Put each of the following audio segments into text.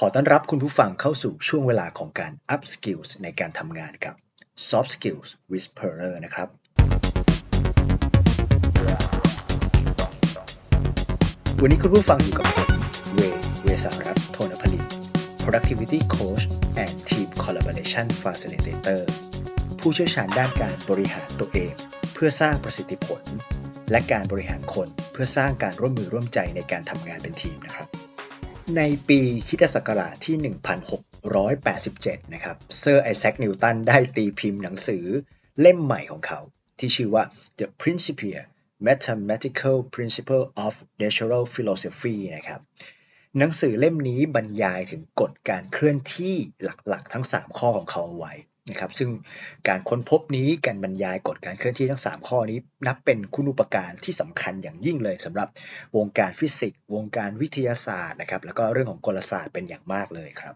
ขอต้อนรับคุณผู้ฟังเข้าสู่ช่วงเวลาของการ up skills ในการทำงานกับ soft skills whisperer นะครับ วันนี้คุณผู้ฟังอยู่กับผม เว เวสารัตโทนผลิต productivity coach and team collaboration facilitator ผู้เชี่ยวชาญด้านการบริหารตัวเอง เพื่อสร้างประสิทธิผล และการบริหารคนเพื่อสร้างการร่วมมือร่วมใจในการทำงานเป็นทีมนะครับ ในปีคริสตศักราชที่ 1687 นะครับ เซอร์ไอแซค นิวตันได้ตีพิมพ์หนังสือเล่มใหม่ของเขา ที่ชื่อว่า The Principia Mathematical Principle of Natural Philosophy นะครับ หนังสือเล่มนี้บรรยายถึงกฎการเคลื่อนที่หลักๆ ทั้ง 3 ข้อของเขาเอาไว้ นะครับซึ่งการค้นพบนี้การบรรยายกฎการเคลื่อนที่ทั้ง 3 ข้อนี้ นับเป็นคุณูปการที่สำคัญอย่างยิ่งเลยสำหรับวงการฟิสิกส์วงการวิทยาศาสตร์นะครับแล้วก็เรื่องของกลศาสตร์เป็นอย่างมากเลยครับ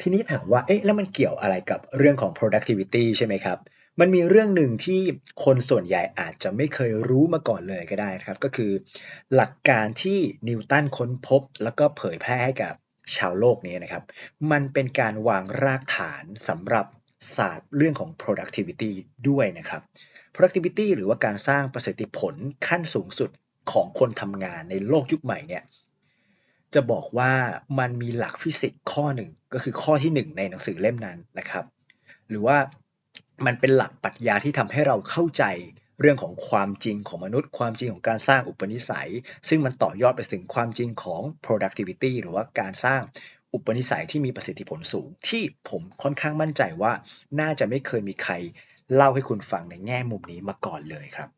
ทีนี้ถามว่าเอ๊ะแล้วมันเกี่ยวอะไรกับเรื่องของ productivity ใช่ไหมครับ มันมีเรื่องหนึ่งที่คนส่วนใหญ่อาจจะไม่เคยรู้มาก่อนเลยก็ได้นะครับ ก็คือหลักการที่นิวตันค้นพบ แล้วก็เผยแพร่ให้กับชาวโลกนี้นะครับ มันเป็นการวางรากฐานสำหรับ ศาสตร์เรื่องของ productivity ด้วยนะครับ productivity หรือว่าการสร้างประสิทธิผลขั้นสูงสุดของคนทำงานในโลกยุคใหม่เนี่ยจะบอกว่ามันมีหลักฟิสิกส์ข้อหนึ่งก็คือข้อที่ 1 ในหนังสือเล่มนั้นนะครับ หรือว่ามันเป็นหลักปรัชญาที่ทำให้เราเข้าใจเรื่องของความจริงของมนุษย์ ความจริงของการสร้างอุปนิสัย ซึ่งมันต่อยอดไปถึงความจริงของ productivity หรือว่าการสร้าง อุปนิสัยที่มีประสิทธิผลสูง ที่ผมค่อนข้างมั่นใจว่า น่าจะไม่เคยมีใครเล่าให้คุณฟังในแง่มุมนี้มาก่อนเลยครับ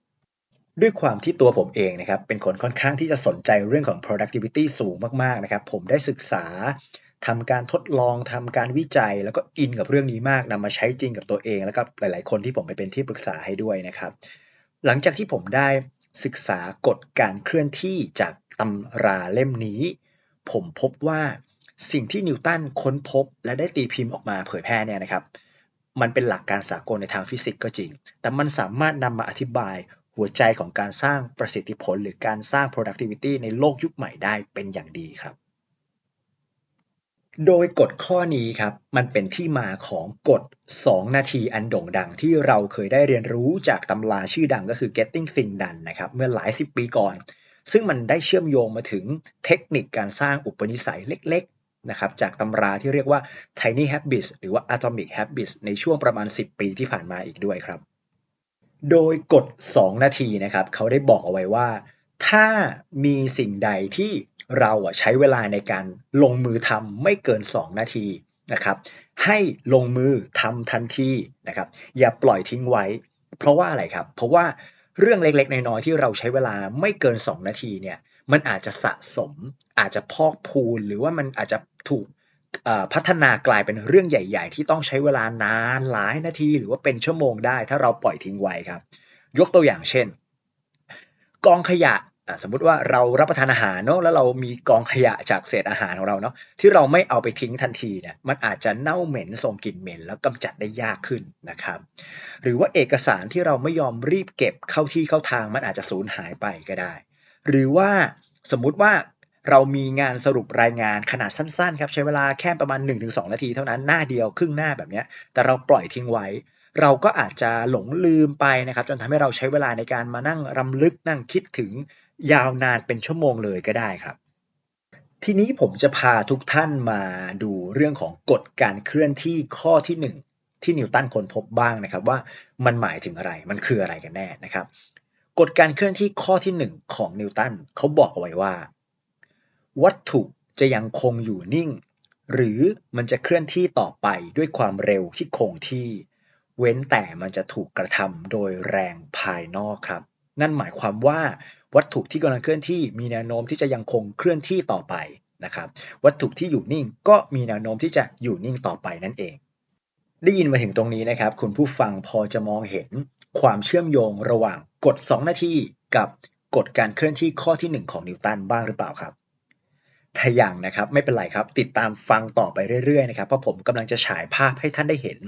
ด้วยความที่ตัวผมเองนะครับเป็นคนค่อนข้างที่จะสนใจเรื่องของ productivity สูงมากๆนะครับ ผมได้ศึกษาทำการทดลองทำการวิจัย แล้วก็อินกับเรื่องนี้มากนำมาใช้จริงกับตัวเอง แล้วก็หลาย ๆ คนที่ผมไปเป็นที่ปรึกษาให้ด้วยนะครับ หลังจากที่ผมได้ศึกษากฎการเคลื่อนที่จากตำราเล่มนี้ ผมพบว่า สิ่งที่นิวตันค้นพบ และได้ตีพิมพ์ออกมาเผยแพร่เนี่ยนะครับ มันเป็นหลักการสากลในทางฟิสิกส์ก็จริง แต่มันสามารถนำมาอธิบายหัวใจของการสร้างประสิทธิผล หรือการสร้าง productivity ในโลกยุคใหม่ได้เป็นอย่างดีครับ โดยกฎข้อนี้ครับ มันเป็นที่มาของกฎ 2 นาทีอันโด่งดังที่เราเคยได้เรียนรู้จากตำราชื่อดังก็คือ getting things done นะครับเมื่อหลายสิบปีก่อนซึ่งมันได้เชื่อมโยงมาถึงเทคนิคการสร้างอุปนิสัยเล็ก นะครับจากตำราที่เรียกว่า tiny habits หรือว่า atomic habits ในช่วงประมาณ 10 ปีที่ผ่านมาอีกด้วยครับ โดยกฎ 2 นาทีนะครับเขาได้บอกเอาไว้ว่า ถ้ามีสิ่งใดที่เราใช้เวลาในการลงมือทำไม่เกิน 2 นาทีนะครับให้ลงมือทำทันทีนะครับอย่าปล่อยทิ้งไว้ เพราะว่าอะไรครับ เพราะว่าเรื่องเล็กๆ น้อยๆที่เราใช้เวลาไม่เกิน 2 นาทีเนี่ย มันอาจจะสะสม อาจจะพอกพูน หรือว่ามันอาจจะถูกพัฒนากลายเป็นเรื่องใหญ่ ๆ ที่ต้องใช้เวลานานหลายนาที หรือว่าเป็นชั่วโมงได้ ถ้าเราปล่อยทิ้งไว้ครับ ยกตัวอย่างเช่น กองขยะสมมุติว่าเรารับประทานอาหารเนาะแล้วเรามีกองขยะจากเศษอาหารของเราเนาะที่เราไม่เอาไปทิ้งทันทีเนี่ยมันอาจจะเน่าเหม็นส่งกลิ่นเหม็น แล้วกำจัดได้ยากขึ้นนะครับ หรือว่าเอกสารที่เราไม่ยอมรีบเก็บเข้าที่เข้าทางมันอาจจะสูญหายไปก็ได้ หรือว่าสมมุติว่าเรามีงานสรุปรายงานขนาดสั้นๆครับใช้เวลาแค่ประมาณ 1-2 นาทีเท่านั้นหน้าเดียวครึ่งหน้าแบบนี้แต่เราปล่อยทิ้งไว้ เราก็อาจจะหลงลืมไปนะครับ จนทำให้เราใช้เวลาในการมานั่งรำลึกนั่งคิดถึงยาวนานเป็นชั่วโมงเลยก็ได้ครับ ทีนี้ผมจะพาทุกท่านมาดูเรื่องของกฎการเคลื่อนที่ข้อที่ 1 ที่นิวตันค้นพบบ้างนะครับว่ามันหมายถึงอะไรมันคืออะไรกันแน่นะครับ กฎการเคลื่อนที่ข้อที่ 1 ของนิวตันเขาบอกเอาไว้ว่า วัตถุจะยังคงอยู่นิ่ง หรือมันจะเคลื่อนที่ต่อไปด้วยความเร็วที่คงที่ เว้นแต่มันจะถูกกระทำโดยแรงภายนอกครับ นั่นหมายความว่าวัตถุที่กำลังเคลื่อนที่มีแนวโน้มที่จะยังคงเคลื่อนที่ต่อไปนะครับ วัตถุที่อยู่นิ่งก็มีแนวโน้มที่จะอยู่นิ่งต่อไปนั่นเอง ได้ยินมาถึงตรงนี้นะครับ คุณผู้ฟังพอจะมองเห็น ความเชื่อมโยงระหว่างกฎ 2 นาทีกับกฎการเคลื่อนที่ข้อที่ 1 ของนิวตันบ้างหรือเปล่าครับ ถ้าอย่างนะครับไม่เป็นไรครับ ติดตามฟังต่อไปเรื่อยๆนะครับเพราะผมกำลังจะฉายภาพให้ท่านได้เห็น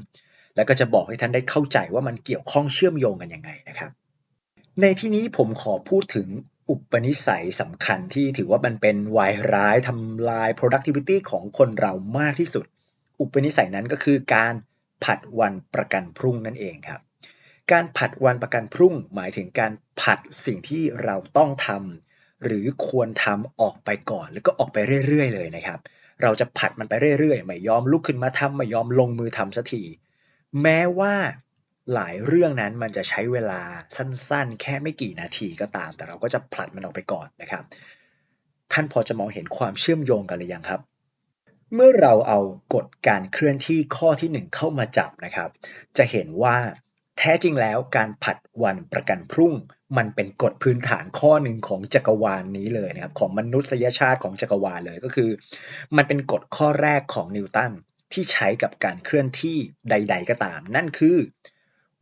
แล้วก็จะบอกให้ท่านได้เข้าใจว่ามันเกี่ยวข้องเชื่อมโยงกันยังไงนะครับ ในที่นี้ผมขอพูดถึงอุปนิสัยสำคัญที่ถือว่ามันเป็นวายร้ายทำลาย productivity ของคนเรามากที่สุด อุปนิสัยนั้นก็คือการผัดวันประกันพรุ่งนั่นเองครับ การผัดวันประกันพรุ่ง หมายถึงการผัดสิ่งที่เราต้องทำหรือควรทำออกไปก่อน แล้วก็ออกไปเรื่อยๆ เลยนะครับ เราจะผัดมันไปเรื่อยๆ ไม่ยอมลุกขึ้นมาทำไม่ยอมลงมือทำสักที แม้ว่าหลายเรื่องนั้นมันจะใช้เวลาสั้นๆ แค่ไม่กี่นาทีก็ตาม แต่เราก็จะผลัดมันออกไปก่อนนะครับ ท่านพอจะมองเห็นความเชื่อมโยงกันหรือยังครับ เมื่อเราเอากฎการเคลื่อนที่ข้อที่ 1 เข้ามาจับนะครับ จะเห็นว่า แท้จริงแล้วการผัดวันประกันพรุ่ง มันเป็นกฎพื้นฐานข้อหนึ่งของจักรวาลนนี้เลยนะครับของมนุษยชาติของจักรวาลเลยก็คือ มันเป็นกฎข้อแรกของนิวตันที่ใช้กับการเคลื่อนที่ใด ๆ ก็ตาม นั่นคือ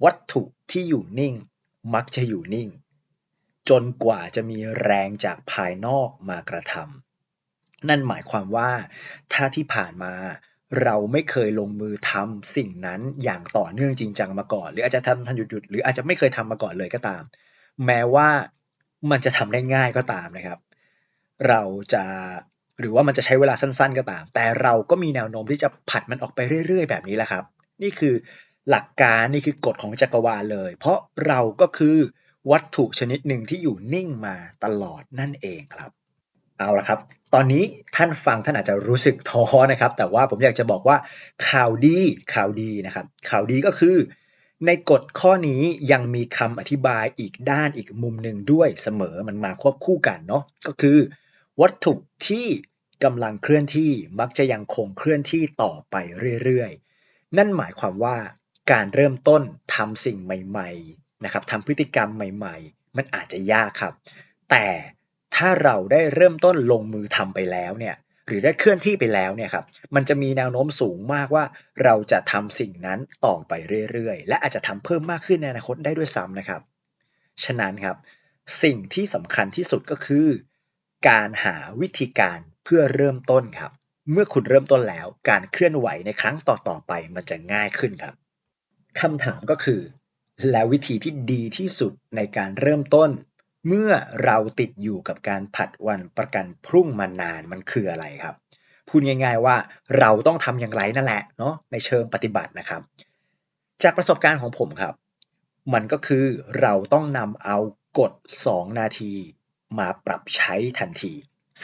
วัตถุที่อยู่นิ่ง มักจะอยู่นิ่ง จนกว่าจะมีแรงจากภายนอกมากระทำนั่นหมายความว่าถ้าที่ผ่านมา เราไม่เคยลงมือทำสิ่งนั้นอย่างต่อเนื่องจริงจังมาก่อน หรืออาจจะทำทันหยุดๆหรืออาจจะไม่เคยทำมาก่อนเลยก็ตาม แม้ว่ามันจะทำได้ง่ายก็ตามนะครับ เราจะหรือว่ามันจะใช้เวลาสั้น ๆ ก็ตาม แต่เราก็มีแนวโน้มที่จะผัดมันออกไปเรื่อย ๆ แบบนี้แหละครับ นี่คือหลักการนี่คือกฎของจักรวาลเลย เพราะเราก็คือวัตถุชนิดหนึ่งที่อยู่นิ่งมาตลอดนั่นเองครับ เอาละครับ ตอนนี้ท่านฟังท่านอาจจะรู้สึกท้อนะครับ แต่ว่าผมอยากจะบอกว่าข่าวดีข่าวดีนะครับ ข่าวดีก็คือ ในกฎข้อนี้ยังมีคำอธิบายอีกด้านอีกมุมหนึ่งด้วยเสมอมันมาควบคู่กันเนาะก็คือ วัตถุที่กำลังเคลื่อนที่มักจะยังคงเคลื่อนที่ต่อไปเรื่อยๆ นั่นหมายความว่าการเริ่มต้นทำสิ่งใหม่ ๆ นะครับทำพฤติกรรมใหม่ ๆ มันอาจจะยากครับ แต่ ถ้าเราได้เริ่มต้นลงมือทำไปแล้วเนี่ยหรือได้เคลื่อนที่ไปแล้วเนี่ยครับมันจะมีแนวโน้มสูงมากว่า เราจะทำสิ่งนั้นต่อไปเรื่อยๆ และอาจจะทำเพิ่มมากขึ้นในอนาคตได้ด้วยซ้ำนะครับ ฉะนั้นครับ สิ่งที่สำคัญที่สุดก็คือ การหาวิธีการเพื่อเริ่มต้นครับ เมื่อคุณเริ่มต้นแล้วการเคลื่อนไหวในครั้งต่อๆไปมันจะง่ายขึ้นครับคำถามก็คือ แล้ววิธีที่ดีที่สุดในการเริ่มต้น เมื่อเราติดอยู่กับการผัดวันประกันพรุ่งมานานมันคืออะไรครับ พูดง่าย ๆว่าเราต้องทำอย่างไรนั่นแหละเนาะในเชิงปฏิบัตินะครับ จากประสบการณ์ของผมครับ มันก็คือเราต้องนำเอากฎ 2 นาทีมาปรับใช้ทันที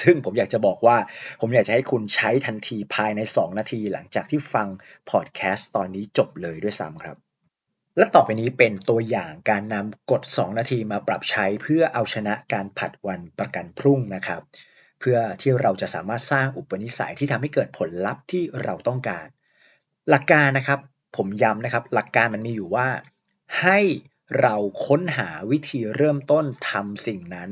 ซึ่งผมอยากจะบอกว่า ผมอยากจะให้คุณใช้ทันทีภายใน 2 นาทีหลังจากที่ฟังพอดแคสต์ตอนนี้จบเลยด้วยซ้ำครับ และต่อไปนี้เป็นตัวอย่างการนำกฎ 2 นาทีมาปรับใช้เพื่อเอาชนะการผัดวันประกันพรุ่งนะครับ เพื่อที่เราจะสามารถสร้างอุปนิสัยที่ทำให้เกิดผลลัพธ์ที่เราต้องการ หลักการนะครับผมย้ำนะครับ หลักการมันมีอยู่ว่า ให้เราค้นหาวิธีเริ่มต้นทำสิ่งนั้น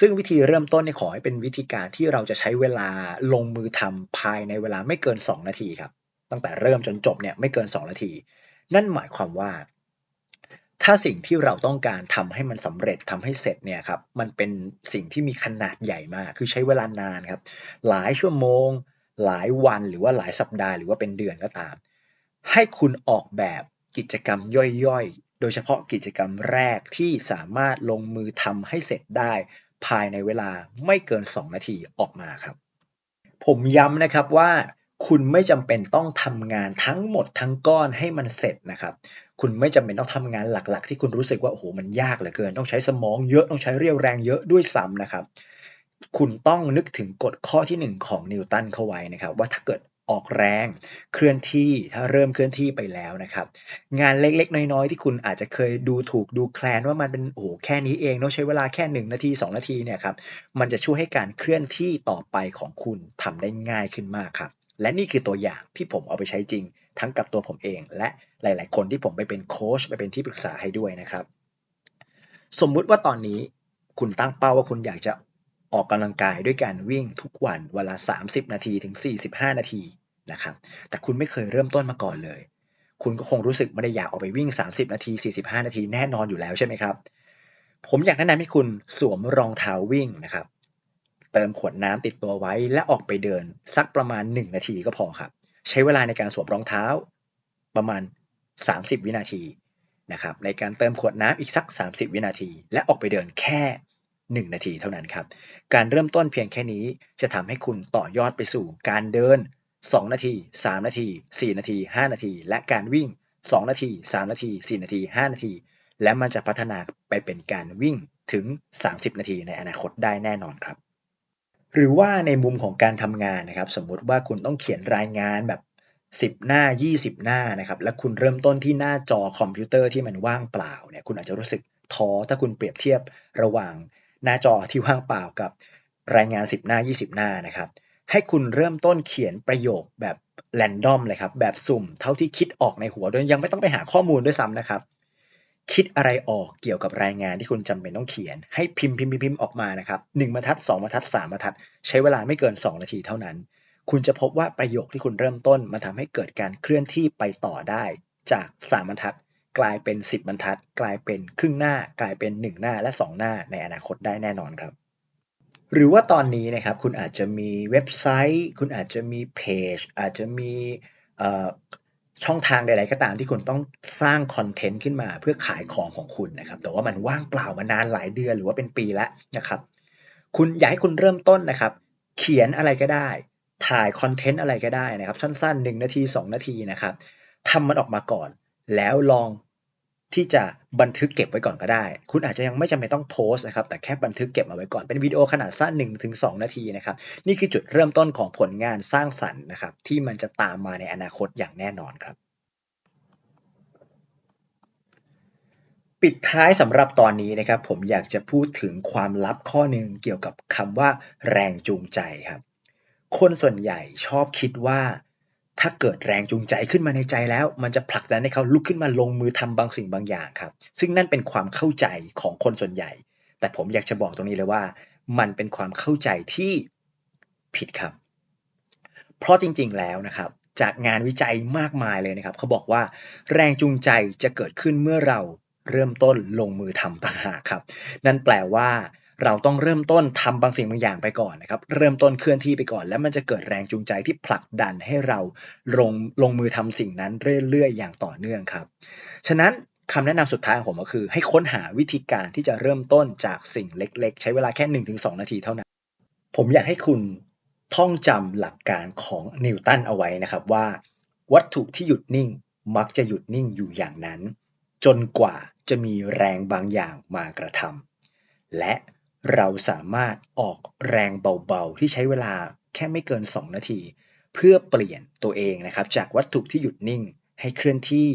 ซึ่งวิธีเริ่มต้นนี่ขอให้เป็นวิธีการที่เราจะใช้เวลาลงมือทำภายในเวลาไม่เกิน 2 นาทีครับตั้งแต่เริ่มจนจบเนี่ยไม่เกิน 2 นาที นั่นหมายความว่า ถ้าสิ่งที่เราต้องการทำให้มันสำเร็จทำให้เสร็จเนี่ยครับมันเป็นสิ่งที่มีขนาดใหญ่มาก คือใช้เวลานานครับ หลายชั่วโมง หลายวันหรือว่าหลายสัปดาห์หรือว่าเป็นเดือนก็ตาม ให้คุณออกแบบกิจกรรมย่อยๆ โดยเฉพาะกิจกรรมแรกที่สามารถลงมือทำให้เสร็จได้ ภายในเวลาไม่เกิน 2 นาทีออกมาครับ ผมย้ำนะครับว่า คุณไม่จำเป็นต้องทำงานทั้งหมดทั้งก้อนให้มันเสร็จนะครับ คุณไม่จำเป็นต้องทำงานหลักๆ ที่คุณรู้สึกว่าโอ้โหมันยากเหลือเกิน ต้องใช้สมองเยอะต้องใช้เรี่ยวแรงเยอะด้วยซ้ำนะครับ คุณต้องนึกถึงกฎข้อที่ 1 ของนิวตันเข้าไว้นะครับ ว่าถ้าเกิดออกแรงเคลื่อนที่ถ้าเริ่มเคลื่อนที่ไปแล้วนะครับ งานเล็กๆ น้อยๆ ที่คุณอาจจะเคยดูถูกดูแคลนว่ามันเป็นโอ้โหแค่นี้เองเนาะใช้เวลาแค่ 1 นาที 2 นาทีเนี่ยครับมันจะช่วยให้การเคลื่อนที่ต่อไปของคุณทำได้ง่ายขึ้นมากครับ และนี่คือตัวอย่างที่ผมเอาไปใช้จริง ทั้งกับตัวผมเอง และหลาย ๆ คนที่ผมไปเป็นโค้ชไปเป็นที่ปรึกษาให้ด้วยนะครับ สมมุติว่าตอนนี้คุณตั้งเป้าว่าคุณอยากจะออกกำลังกายด้วยการวิ่งทุกวันเวลา 30 นาทีถึง 45 นาทีนะครับ แต่คุณไม่เคยเริ่มต้นมาก่อนเลย คุณก็คงรู้สึกไม่ได้อยากออกไปวิ่ง 30 นาที 45 นาทีแน่นอนอยู่แล้วใช่ไหมครับ ผมอยากแนะนำให้คุณสวมรองเท้าวิ่งนะครับ เติมขวดน้ำติดตัวไว้ และออกไปเดิน สักประมาณ 1 นาทีก็พอครับ ใช้เวลาในการสวมรองเท้า ประมาณ 30 วินาทีนะครับในการเติมขวดน้ำอีกสัก 30 วินาที และออกไปเดินแค่ 1 นาทีเท่านั้นครับ การเริ่มต้นเพียงแค่นี้จะทำให้คุณต่อยอดไปสู่การเดิน 2 นาที 3 นาที 4 นาที 5 นาที และการวิ่ง 2 นาที 3 นาที 4 นาที 5 นาที และมันจะพัฒนาไปเป็นการวิ่งถึง 30 นาทีในอนาคตได้แน่นอนครับ หรือว่าในมุมของการทำงานนะครับ สมมุติว่าคุณต้องเขียนรายงานแบบ 10 หน้า 20 หน้านะครับ และคุณเริ่มต้นที่หน้าจอคอมพิวเตอร์ที่มันว่างเปล่าเนี่ยคุณอาจจะรู้สึกท้อถ้าคุณเปรียบเทียบระหว่างหน้าจอที่ว่างเปล่ากับรายงาน 10 หน้า 20 หน้านะครับ ให้คุณเริ่มต้นเขียนประโยคแบบแรนดอมเลยครับ แบบสุ่มเท่าที่คิดออกในหัวโดยยังไม่ต้องไปหาข้อมูลด้วยซ้ำนะครับ คิดอะไรออกเกี่ยวกับรายงานที่คุณจำเป็นต้องเขียน ให้พิมพ์พิมพ์พิมพ์พิมพ์ออกมานะครับหนึ่งบรรทัดสองบรรทัดสามบรรทัด ใช้เวลาไม่เกิน 2 นาทีเท่านั้น คุณจะพบว่าประโยคที่คุณเริ่มต้นมันทำให้เกิดการเคลื่อนที่ไปต่อได้ จาก3บรรทัด กลายเป็น 10 บรรทัด กลายเป็นครึ่งหน้า กลายเป็น 1 หน้าและ 2 หน้าในอนาคตได้แน่นอนครับหรือว่าตอนนี้นะครับคุณอาจจะมีเว็บไซต์ คุณอาจจะมีเพจอาจจะมี ช่องทางใดๆก็ตามที่คุณต้องสร้างคอนเทนต์ขึ้นมาเพื่อขายของของคุณนะครับ แต่ว่ามันว่างเปล่ามานานหลายเดือนหรือว่าเป็นปีแล้วนะครับ คุณอยากให้คุณเริ่มต้นนะครับ เขียนอะไรก็ได้ ถ่ายคอนเทนต์อะไรก็ได้นะครับ สั้นๆ 1 นาที 2 นาทีนะครับทำมันออกมาก่อน แล้วลอง ที่จะบันทึกเก็บไว้ก่อนก็ได้ คุณอาจจะยังไม่จำเป็นต้องโพสต์นะครับ แต่แค่บันทึกเก็บเอาไว้ก่อน เป็นวิดีโอขนาดสั้น1-2 นาทีนะครับ นี่คือจุดเริ่มต้นของผลงานสร้างสรรค์นะครับ ที่มันจะตามมาในอนาคตอย่างแน่นอนครับ ปิดท้ายสำหรับตอนนี้นะครับ ผมอยากจะพูดถึงความลับข้อหนึ่งเกี่ยวกับคำว่า แรงจูงใจครับ คนส่วนใหญ่ชอบคิดว่า ถ้าเกิดแรงจูงใจขึ้นมาในใจแล้ว มันจะผลักดันให้เขาลุกขึ้นมาลงมือทำบางสิ่งบางอย่างครับ ซึ่งนั่นเป็นความเข้าใจของคนส่วนใหญ่ แต่ผมอยากจะบอกตรงนี้เลยว่า มันเป็นความเข้าใจที่ผิดครับ เพราะจริงๆแล้วนะครับ จากงานวิจัยมากมายเลยนะครับ เขาบอกว่าแรงจูงใจจะเกิดขึ้นเมื่อเราเริ่มต้นลงมือทำต่างหากครับ นั่นแปลว่า เราต้องเริ่มต้นทำบางสิ่งบางอย่างไปก่อนนะครับ เริ่มต้นเคลื่อนที่ไปก่อน แล้วมันจะเกิดแรงจูงใจที่ผลักดันให้เราลงลงมือทำสิ่งนั้นเรื่อยๆ อย่างต่อเนื่องครับ ฉะนั้นคำแนะนำสุดท้ายของผมก็คือ ให้ค้นหาวิธีการที่จะเริ่มต้นจากสิ่งเล็ก ๆ ใช้เวลาแค่ 1-2 นาทีเท่านั้น ผมอยากให้คุณท่องจำหลักการของนิวตันเอาไว้นะครับว่า วัตถุที่หยุดนิ่งมักจะหยุดนิ่งอยู่อย่างนั้น จนกว่าจะมีแรงบางอย่างมากระทำและ เราสามารถออกแรงเบาๆ ที่ใช้เวลาแค่ไม่เกิน 2 นาที เพื่อเปลี่ยนตัวเองนะครับจากวัตถุที่หยุดนิ่งให้เคลื่อนที่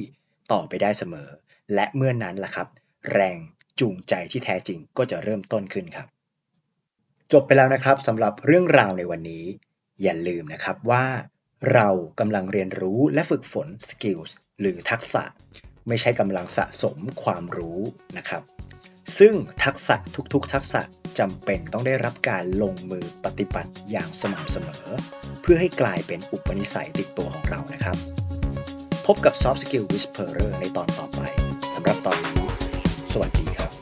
ต่อไปได้เสมอ และเมื่อนั้นล่ะครับ แรงจูงใจที่แท้จริงก็จะเริ่มต้นขึ้นครับ จบไปแล้วนะครับสำหรับเรื่องราวในวันนี้ อย่าลืมนะครับว่า เรากำลังเรียนรู้และฝึกฝน skills หรือทักษะ ไม่ใช่กำลังสะสมความรู้นะครับ ซึ่งทักษะทุกๆ ทักษะ จำเป็นต้องได้รับการลงมือปฏิบัติอย่างสม่ำเสมอ เพื่อให้กลายเป็นอุปนิสัยติดตัวของเรานะครับ พบกับ Soft Skill Whisperer ในตอนต่อไปสำหรับตอนนี้ สวัสดีครับ